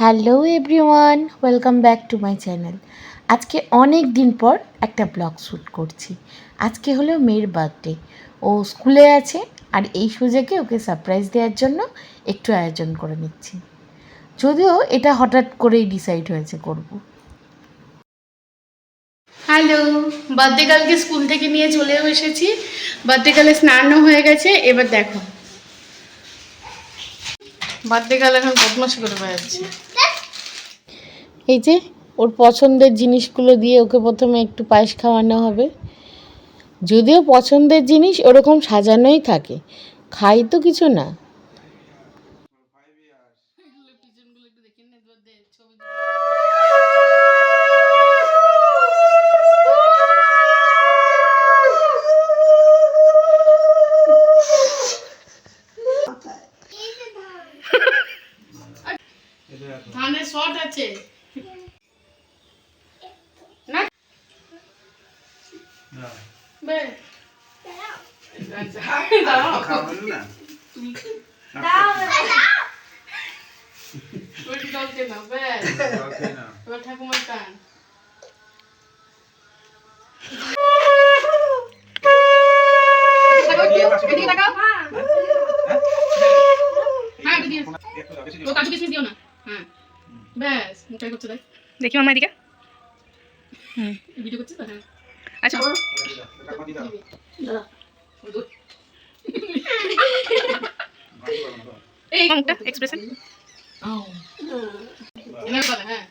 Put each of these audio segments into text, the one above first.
Hello everyone, welcome back to my channel. আজকে অনেক দিন পর একটা ব্লগ শ্যুট করছি। আজকে হলো মেয়ের বার্থডে। ও স্কুলে আছে আর এই সুযোগে ওকে সারপ্রাইজ দেওয়ার জন্য একটু আয়োজন করে নিচ্ছি। যদিও এটা হঠাৎ করেই ডিসাইড হয়েছে করব। হ্যালো, বার্থডে কালকে স্কুল থেকে নিয়ে চলেও এসেছি। বার্থডে কালে স্নানও হয়ে গেছে, এবার দেখো। বার্থডে কাল এখন বদমাশি করে বেড়াচ্ছে। এই যে, ওর পছন্দের জিনিসগুলো দিয়ে ওকে প্রথমে একটু পায়েস খাওয়ানো হবে। যদিও পছন্দের জিনিস ওরকম সাজানোই থাকে, খাই তো কিছু না। মুখটাই করছে দেখ দেখি মামা এদিকে হ্যাঁ। আচ্ছা। এই এক্সপ্রেশন কথা হ্যাঁ।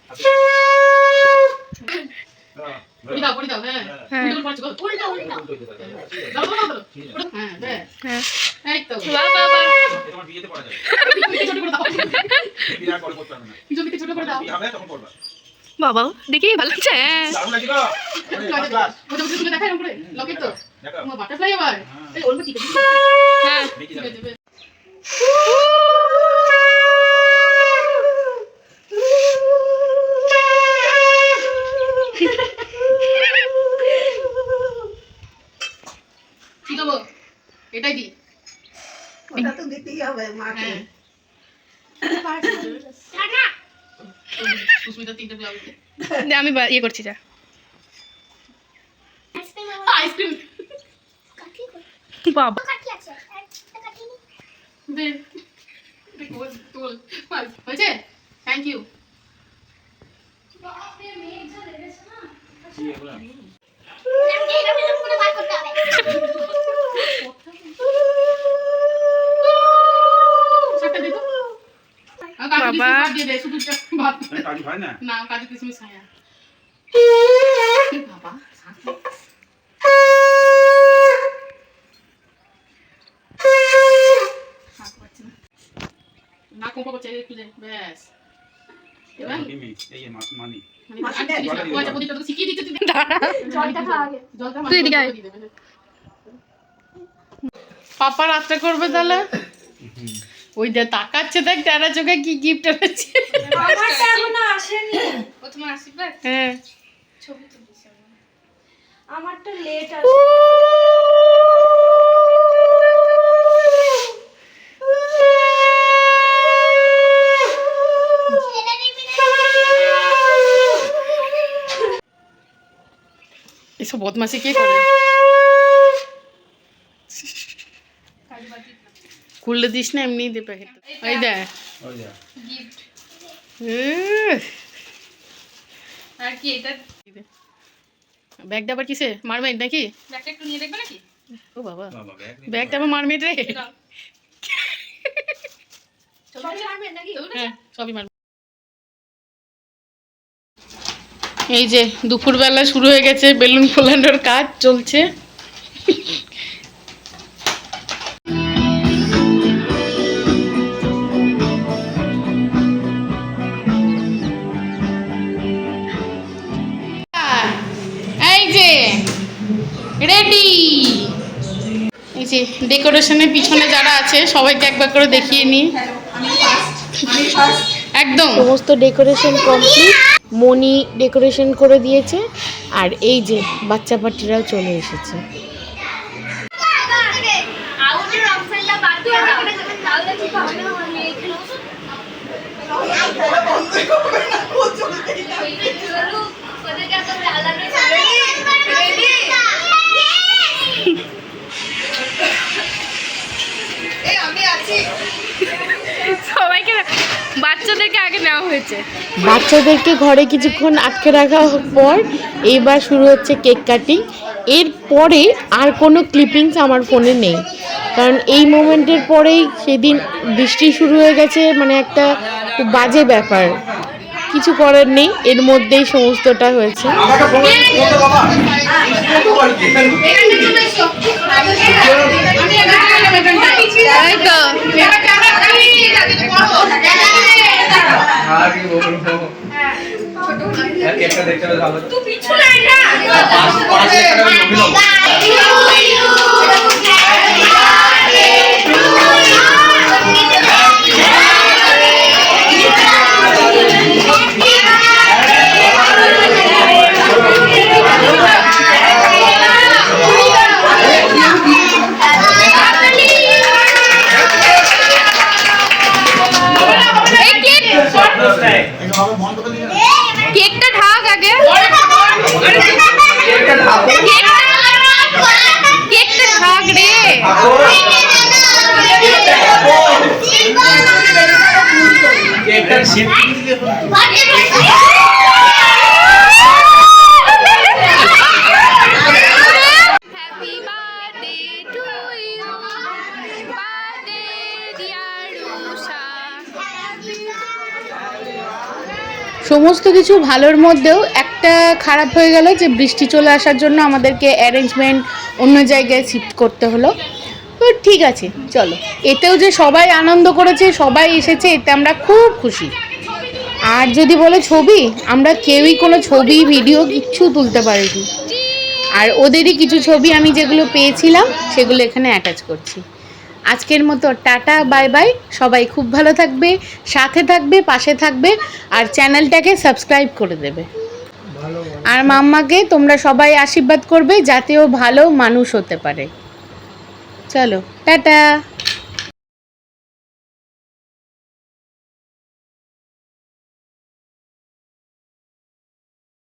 হ্যাঁ। হ্যাঁ। হ্যাঁ হ্যাঁ পিছনদিকে ছোট করে দাও। বাবা দেখি ভালো লাগছে হ্যাঁ। আছে হ্যাঁ। কি দেবো এটাই দি ওটা তো দিতেই হবে মাকে দে, আমি ইয়ে করছি যা। আইসক্রিম। বাবা। হয়েছে? থ্যাংক ইউ বাবা। ভাত। কাজ হয় না? না কাজু কিশমিশ খায় না। বাবা না। করছে একটু ব্যাস। পাপা রাতটা করবে তাহলে? ওই যে তাকাচ্ছে দেখ তেরা চোখে কি গিফট এনেছে। ও তোমার আশীর্বাদ হ্যাঁ। আমারটা লেট আছে। এসব বদমাসি কে করে? খুললে দিস না এমনি দে প্যাকেট ওই দে আর কি এটা? ব্যাগটা আবার কিসে? মারমেট নাকি? ব্যাগটা একটু নিয়ে দেখবে নাকি? ও বাবা। ব্যাগটা আবার মারমেট রে। হ্যাঁ সবই মারবে এই যে দুপুরবেলা শুরু হয়ে গেছে বেলুন ফোলানোর কাজ চলছে। ডেকোরেশনের পিছনে যারা আছে, সবাইকে একবার করে দেখিয়ে নিই। একদম। সমস্ত ডেকোরেশন কমপ্লিট। মনি ডেকোরেশন করে দিয়েছে। আর এই যে বাচ্চা পার্টিরাও চলে এসেছে। সবাইকে বাচ্চাদেরকে আগে নেওয়া হয়েছে। বাচ্চাদেরকে ঘরে কিছুক্ষণ আটকে রাখা পর এইবার শুরু হচ্ছে কেক কাটিং। এরপরে আর কোনো ক্লিপিংস আমার ফোনে নেই। কারণ এই মোমেন্টের পরেই সেদিন বৃষ্টি শুরু হয়ে গেছে মানে একটা খুব বাজে ব্যাপার। কিছু করার নেই এর মধ্যেই সমস্তটা হয়েছে আমাকে ফোন করতে বাবা তাই তো আর কি বলব হবে পিছু নাই না। সমস্ত কিছু ভালোর মধ্যেও একটা খারাপ হয়ে গেল যে বৃষ্টি চলে আসার জন্য আমাদেরকে অ্যারেঞ্জমেন্ট অন্য জায়গায় শিফট করতে হলো। তো ঠিক আছে, চলো। এতেও যে সবাই আনন্দ করেছে, সবাই এসেছে, এতে আমরা খুব খুশি। আর যদি বলে ছবি, আমরা কেউই কোনো ছবি, ভিডিও কিচ্ছু তুলতে পারিনি। আর ওদেরই কিছু ছবি আমি যেগুলো পেয়েছিলাম, সেগুলো এখানে অ্যাটাচ করছি। আজকের মতো টাটা বাই বাই সবাই খুব ভালো থাকবে, সাথে থাকবে, পাশে থাকবে, আর চ্যানেলটাকে সাবস্ক্রাইব করে দেবে। আর মাম্মাকে তোমরা সবাই আশীর্বাদ করবে, যাতে ও ভালো মানুষ হতে পারে। চলো টাটা।